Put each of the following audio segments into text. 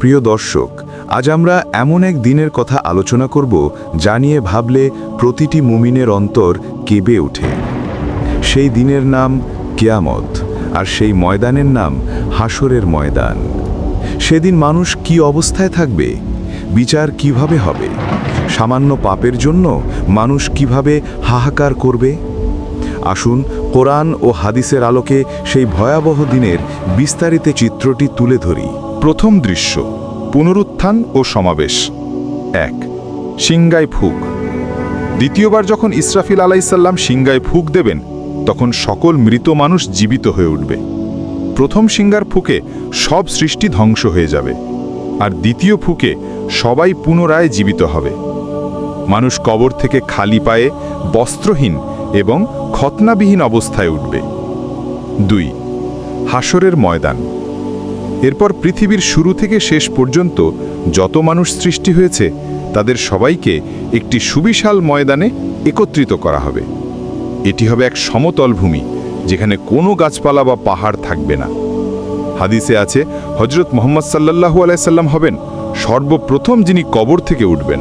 প্রিয় দর্শক, আজ আমরা এমন এক দিনের কথা আলোচনা করব যা নিয়ে ভাবলে প্রতিটি মুমিনের অন্তর কেঁপে ওঠে। সেই দিনের নাম কেয়ামত আর সেই ময়দানের নাম হাসরের ময়দান। সেদিন মানুষ কি অবস্থায় থাকবে? বিচার কীভাবে হবে? সামান্য পাপের জন্য মানুষ কীভাবে হাহাকার করবে? আসুন কোরআন ও হাদিসের আলোকে সেই ভয়াবহ দিনের বিস্তারিত চিত্রটি তুলে ধরি। প্রথম দৃশ্য, পুনরুত্থান ও সমাবেশ। এক সিংগায় ফুক। দ্বিতীয়বার যখন ইসরাফিল আলাইসাল্লাম সিংগায় ফুক দেবেন, তখন সকল মৃত মানুষ জীবিত হয়ে উঠবে। প্রথম সিঙ্গার ফুকে সব সৃষ্টি ধ্বংস হয়ে যাবে, আর দ্বিতীয় ফুকে সবাই পুনরায় জীবিত হবে। মানুষ কবর থেকে খালি পায়ে বস্ত্রহীন এবং খতনাবিহীন অবস্থায় উঠবে। দুই হাসরের ময়দান। এরপর পৃথিবীর শুরু থেকে শেষ পর্যন্ত যত মানুষ সৃষ্টি হয়েছে, তাদের সবাইকে একটি সুবিশাল ময়দানে একত্রিত করা হবে। এটি হবে এক সমতল ভূমি, যেখানে কোনো গাছপালা বা পাহাড় থাকবে না। হাদিসে আছে হজরত মোহাম্মদ সাল্লাহু আলাইসাল্লাম হবেন সর্বপ্রথম যিনি কবর থেকে উঠবেন।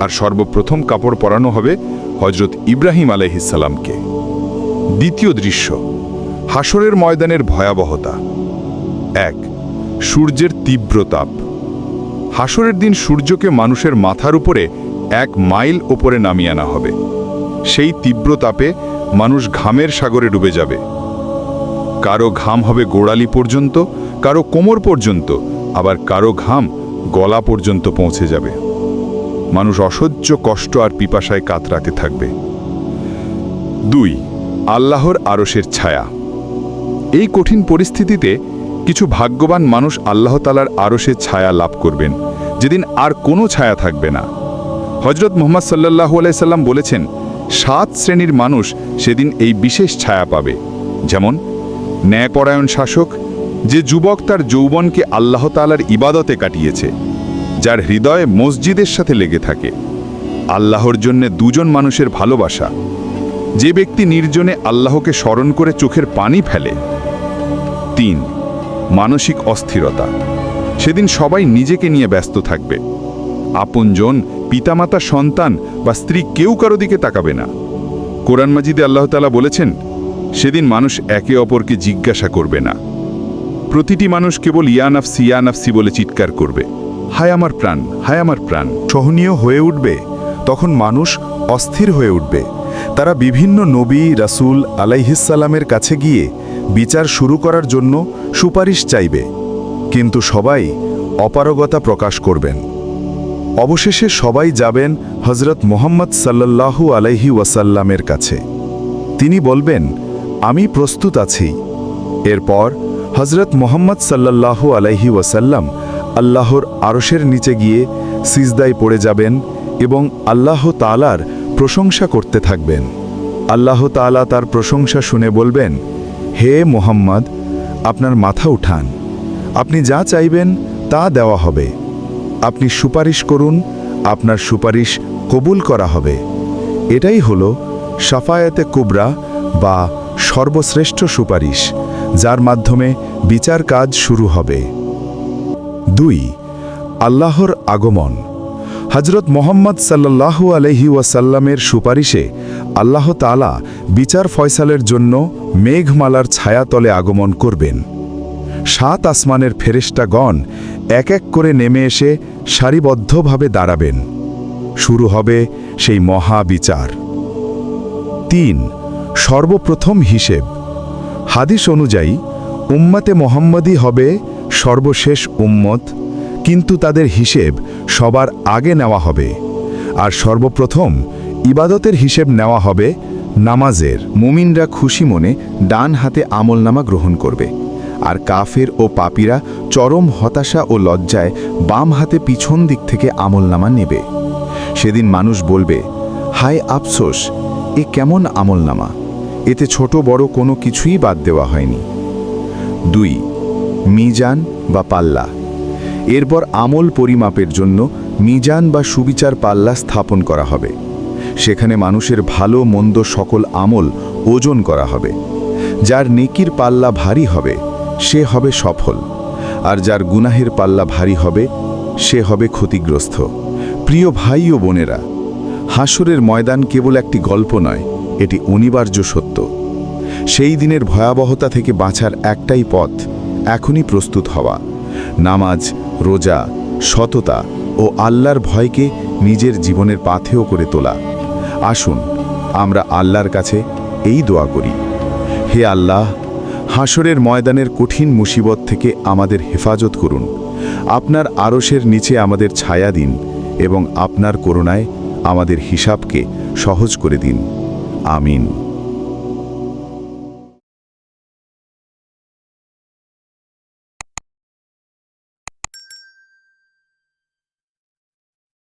আর সর্বপ্রথম কাপড় পরানো হবে হজরত ইব্রাহিম আলাইহিসাল্লামকে দ্বিতীয় দৃশ্য হাসরের ময়দানের ভয়াবহতা। এক, সূর্যের তীব্র তাপ হাসরের দিন সূর্যকে মানুষের মাথার উপরে এক মাইল ওপরে নামিয়ে আনা হবে। সেই তীব্র তাপে মানুষ ঘামের সাগরে ডুবে যাবে। কারও ঘাম হবে গোড়ালি পর্যন্ত, কারও কোমর পর্যন্ত, আবার কারও ঘাম গলা পর্যন্ত পৌঁছে যাবে। মানুষ অসহ্য কষ্ট আর পিপাসায় কাতরাতে থাকবে। দুই, আল্লাহর আরশের ছায়া। এই কঠিন পরিস্থিতিতে কিছু ভাগ্যবান মানুষ আল্লাহ তালার আরশের ছায়া লাভ করবেন। যেদিন আর কোনো ছায়া থাকবে না। হজরত মোহাম্মদ সাল্লাহু আলাইসাল্লাম বলেছেন, সাত শ্রেণির মানুষ সেদিন এই বিশেষ ছায়া পাবে। যেমন, ন্যায়পরায়ণ শাসক, যে যুবক তার যৌবনকে আল্লাহ তালার ইবাদতে কাটিয়েছে, যার হৃদয়ে মসজিদের সাথে লেগে থাকে। আল্লাহর জন্য দুজন মানুষের ভালোবাসা। যে ব্যক্তি নির্জনে আল্লাহকে স্মরণ করে চোখের পানি ফেলে। তিন মানসিক অস্থিরতা। সেদিন সবাই নিজেকে নিয়ে ব্যস্ত থাকবে। আপনজন পিতামাতা সন্তান বা স্ত্রী কেউ কারও দিকে তাকাবে না। কোরআন মাজিদে আল্লাহতালা বলেছেন, সেদিন মানুষ একে অপরকে জিজ্ঞাসা করবে না। প্রতিটি মানুষ কেবল ইয়ানাফসি ইয়ানাফসি বলে চিৎকার করবে। হায় আমার প্রাণ, হায় আমার প্রাণ। সহনীয় হয়ে উঠবে, তখন মানুষ অস্থির হয়ে উঠবে। তারা বিভিন্ন নবী, রাসূল আলাইহিসাল্লামের কাছে গিয়ে বিচার শুরু করার জন্য সুপারিশ চাইবে, কিন্তু সবাই অপারগতা প্রকাশ করবেন। অবশেষে সবাই যাবেন হজরত মোহাম্মদ সাল্লাল্লাহু আলাইহি ওয়াসাল্লামের কাছে। তিনি বলবেন, আমি প্রস্তুত আছি। এরপর হজরত মোহাম্মদ সাল্লাল্লাহু আলাইহি ওয়াসাল্লাম আল্লাহর আরশের নিচে গিয়ে সিজদায় পড়ে যাবেন এবং আল্লাহ তালার প্রশংসা করতে থাকবেন। আল্লাহ তালা তার প্রশংসা শুনে বলবেন হে মোহাম্মদ, আপনার মাথা উঠান। আপনি যা চাইবেন, তা দেওয়া হবে। আপনি সুপারিশ করুন, আপনার সুপারিশ কবুল করা হবে। এটাই হল সাফায়াতে কুবরা বা সর্বশ্রেষ্ঠ সুপারিশ, যার মাধ্যমে বিচার কাজ শুরু হবে। দুই, আল্লাহর আগমন। হজরত মোহাম্মদ সাল্লাল্লাহু আলহি ওয়াসাল্লামের সুপারিশে আল্লাহ তালা বিচার ফয়সালের জন্য মেঘমালার ছায়াতলে আগমন করবেন। সাত আসমানের ফেরেস্টাগণ এক এক করে নেমে এসে সারিবদ্ধভাবে দাঁড়াবেন। শুরু হবে সেই মহা বিচার। তিন, সর্বপ্রথম হিসেব। হাদিস অনুযায়ী, উম্মাতে মোহাম্মদই হবে সর্বশেষ উম্মত, কিন্তু তাদের হিসেব সবার আগে নেওয়া হবে। আর সর্বপ্রথম ইবাদতের হিসেব নেওয়া হবে, নামাজের মুমিনরা খুশি মনে ডান হাতে আমলনামা গ্রহণ করবে। আর কাফের ও পাপীরা চরম হতাশা ও লজ্জায় বাম হাতে পিছন দিক থেকে আমলনামা নেবে। সেদিন মানুষ বলবে, হায় আফসোস, এ কেমন আমলনামা? এতে ছোট বড় কোনো কিছুই বাদ দেওয়া হয়নি। দুই, মিজান বা পাল্লা। এরপর আমল পরিমাপের জন্য মিজান বা সুবিচার পাল্লা স্থাপন করা হবে। সেখানে মানুষের ভালো, মন্দ সকল আমল ওজন করা হবে। যার নেকির পাল্লা ভারী হবে, সে হবে সফল। আর যার গুনাহের পাল্লা ভারী হবে, সে হবে ক্ষতিগ্রস্ত। প্রিয় ভাই ও বোনেরা, হাসুরের ময়দান কেবল একটি গল্প নয়, এটি অনিবার্য সত্য। সেই দিনের ভয়াবহতা থেকে বাঁচার একটাই পথ এখনই প্রস্তুত হওয়া। নামাজ, রোজা, সততা ও আল্লাহর ভয়কে নিজের জীবনের পাথেয় করে তোলা। আসুন, আমরা আল্লাহর কাছে এই দোয়া করি। হে আল্লাহ হাসরের ময়দানের কঠিন মুসিবত থেকে আমাদের হেফাজত করুন। আপনার আরশের নিচে আমাদের ছায়া দিন এবং আপনার করুণায় আমাদের হিসাবকে সহজ করে দিন। আমিন।